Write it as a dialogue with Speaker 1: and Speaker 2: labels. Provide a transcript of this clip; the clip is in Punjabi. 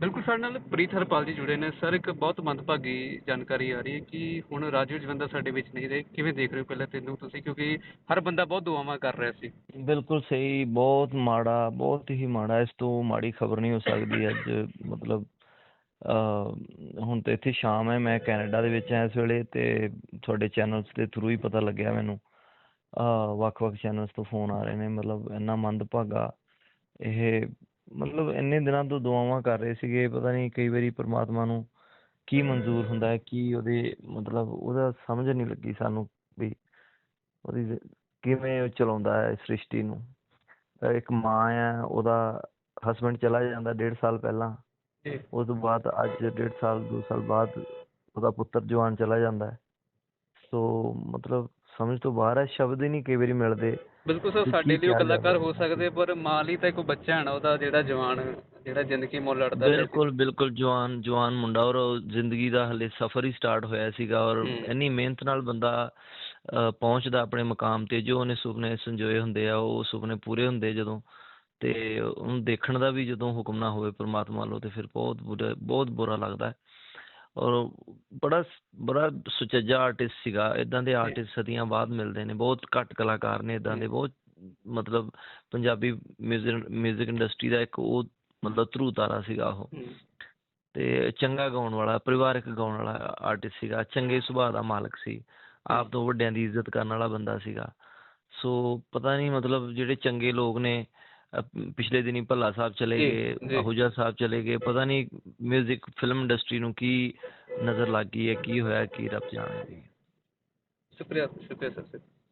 Speaker 1: ਬਿਲਕੁਲ, ਸਾਡੇ ਨਾਲ ਪ੍ਰੀਤ ਹਰਪਾਲ ਜੀ ਜੁੜੇ ਨੇ। ਸਰ, ਇੱਕ ਬਹੁਤ ਮੰਦਭਾਗੀ ਜਾਣਕਾਰੀ ਆ ਰਹੀ ਹੈ ਕਿ ਹੁਣ ਰਾਜੂ ਜਵੰਦਾ ਸਾਡੇ ਵਿੱਚ ਨਹੀਂ ਰਹੇ। ਕਿਵੇਂ ਦੇਖ ਰਹੇ ਹੋ ਪਹਿਲਾਂ ਤੈਨੂੰ ਤੁਸੀਂ? ਕਿਉਂਕਿ ਹਰ ਬੰਦਾ ਬਹੁਤ ਦੁਆਵਾਂ ਕਰ ਰਿਹਾ ਸੀ।
Speaker 2: ਬਿਲਕੁਲ ਸਹੀ। ਬਹੁਤ ਮਾੜਾ, ਬਹੁਤ ਹੀ ਮਾੜਾ। ਇਸ ਤੋਂ ਮਾੜੀ ਖਬਰ ਨਹੀਂ ਹੋ ਸਕਦੀ ਅੱਜ। ਮਤਲਬ ਹੁਣ ਤੇ ਇੱਥੇ ਸ਼ਾਮ ਹੈ। ਮੈਂ ਕੈਨੇਡਾ ਦੇ ਵਿੱਚ ਹਾਂ ਇਸ ਵੇਲੇ ਤੇ ਤੁਹਾਡੇ ਚੈਨਲਸ ਦੇ ਥਰੂ ਹੀ ਪਤਾ ਲੱਗਿਆ ਮੈਨੂੰ। ਵੱਖ-ਵੱਖ ਚੈਨਲਸ ਤੋਂ ਫੋਨ ਆ ਰਹੇ ਨੇ। ਮਤਲਬ, ਇੰਨਾ ਮੰਦਭਾਗਾ ਇਹ ਮਤਲਬ ਇੰਨੇ ਦਿਨਾਂ ਤੋਂ ਦੁਆਵਾਂ ਕਰ ਰਹੇ ਸੀਗੇ ਪਤਾ ਨਹੀਂ ਕਈ ਵਾਰੀ ਪ੍ਰਮਾਤਮਾ ਨੂੰ ਕੀ ਮਨਜ਼ੂਰ ਹੁੰਦਾ ਹੈ ਕੀ ਉਹਦੇ ਮਤਲਬ ਉਹਦਾ ਸਮਝ ਨਹੀਂ ਲੱਗੀ ਸਾਨੂੰ ਵੀ ਉਹਦੀ ਕਿਵੇਂ ਉਹ ਚਲਾਉਂਦਾ ਹੈ ਸ੍ਰਿਸ਼ਟੀ ਨੂੰ। ਇੱਕ ਮਾਂ ਆ ਉਹਦਾ ਹਸਬੰਡ ਚਲਾ ਜਾਂਦਾ ਡੇਢ ਸਾਲ ਪਹਿਲਾਂ। ਉਸ ਤੋਂ ਬਾਅਦ ਅੱਜ ਡੇਢ ਸਾਲ ਦੋ ਸਾਲ ਬਾਅਦ ਉਹਦਾ ਪੁੱਤਰ ਜਵਾਨ ਚਲਾ ਜਾਂਦਾ ਹੈ। ਸੋ ਮਤਲਬ ਸਮਝ ਤੋਂ ਬਾਹਰ ਹੈ ਸ਼ਬਦ ਹੀ ਨਹੀਂ ਕਈ ਵਾਰੀ ਮਿਲਦੇ
Speaker 1: ਬਿਲਕੁਲ ਸਰ ਸਾਡੇ ਲਈ ਉਹ ਕਲਾਕਾਰ? ਹੋ ਸਕਦੇ ਪਰ ਮਾਂ ਲਈ ਤਾਂ ਇੱਕ ਬੱਚਾ ਹੈ ਨਾ ਉਹਦਾ ਜਿਹੜਾ ਜਵਾਨ ਜਿਹੜਾ ਜ਼ਿੰਦਗੀ ਮੁੱਲ ਲੜਦਾ।
Speaker 2: ਬਿਲਕੁਲ ਬਿਲਕੁਲ ਜਵਾਨ ਜਵਾਨ ਮੁੰਡਾ ਔਰ ਜ਼ਿੰਦਗੀ ਦਾ ਹਲੇ ਸਫ਼ਰ ਹੀ ਸਟਾਰਟ ਹੋਇਆ ਸੀਗਾ ਔਰ। ਇੰਨੀ ਮਿਹਨਤ ਨਾਲ ਬੰਦਾ ਪਹੁੰਚਦਾ ਆਪਣੇ ਮੁਕਾਮ ਤੇ ਜੋ ਉਹਨੇ ਸੁਪਨੇ ਸੰਜੋਏ ਹੁੰਦੇ ਆ ਉਹ ਸੁਪਨੇ ਪੂਰੇ ਹੁੰਦੇ ਜਦੋਂ ਤੇ ਉਹਨੂੰ ਦੇਖਣ ਦਾ ਵੀ ਜਦੋਂ ਹੁਕਮ ਨਾ ਹੋਵੇ ਪ੍ਰਮਾਤਮਾ ਵੱਲੋਂ ਤੇ ਫਿਰ ਬਹੁਤ ਬੁਰਾ ਬਹੁਤ ਬੁਰਾ ਲੱਗਦਾ ਹੈ ਔਰ ਬੜਾ ਬੜਾ ਸੁਚੱਜਾ ਆਰਟਿਸਟ ਸੀਗਾ। ਇੱਦਾਂ ਦੇ ਆਰਟਿਸਟ ਸਦੀਆਂ ਬਾਅਦ ਮਿਲਦੇ ਨੇ। ਬਹੁਤ ਘੱਟ ਕਲਾਕਾਰ ਨੇ ਇੱਦਾਂ ਦੇ। ਬਹੁਤ ਮਤਲਬ ਪੰਜਾਬੀ ਮਿਊਜ਼ਿਕ ਇੰਡਸਟਰੀ ਦਾ ਇੱਕ ਉਹ ਮਤਲਬ ਧਰੂ ਤਾਰਾ ਸੀਗਾ ਉਹ। ਤੇ ਚੰਗਾ ਗਾਉਣ ਵਾਲਾ ਪਰਿਵਾਰਕ ਗਾਉਣ ਵਾਲਾ ਆਰਟਿਸਟ ਸੀਗਾ। ਚੰਗੇ ਸੁਭਾਅ ਦਾ ਮਾਲਕ ਸੀ। ਆਪ ਤੋਂ ਵੱਡਿਆਂ ਦੀ ਇੱਜ਼ਤ ਕਰਨ ਵਾਲਾ ਬੰਦਾ ਸੀਗਾ। ਸੋ ਪਤਾ ਨਹੀਂ ਮਤਲਬ ਜਿਹੜੇ ਚੰਗੇ ਲੋਕ ਨੇ ਪਿਛਲੇ ਦਿਨੀ ਭੱਲਾ ਸਾਹਿਬ ਚਲੇ ਗਏ। ਅਹੂਜਾ ਸਾਹਿਬ ਚਲੇ ਗਏ। ਪਤਾ ਨਹੀਂ 뮤직 ਫਿਲਮ ਇੰਡਸਟਰੀ ਨੂੰ ਕੀ ਨਜ਼ਰ ਲੱਗ ਗਈ ਹੈ ਕੀ ਹੋਇਆ ਕੀ ਰੱਬ ਜਾਣੇ। ਜੀ
Speaker 1: ਸ਼ੁਕਰੀਆ ਸ਼ੁਕਰੀਆ ਸਰ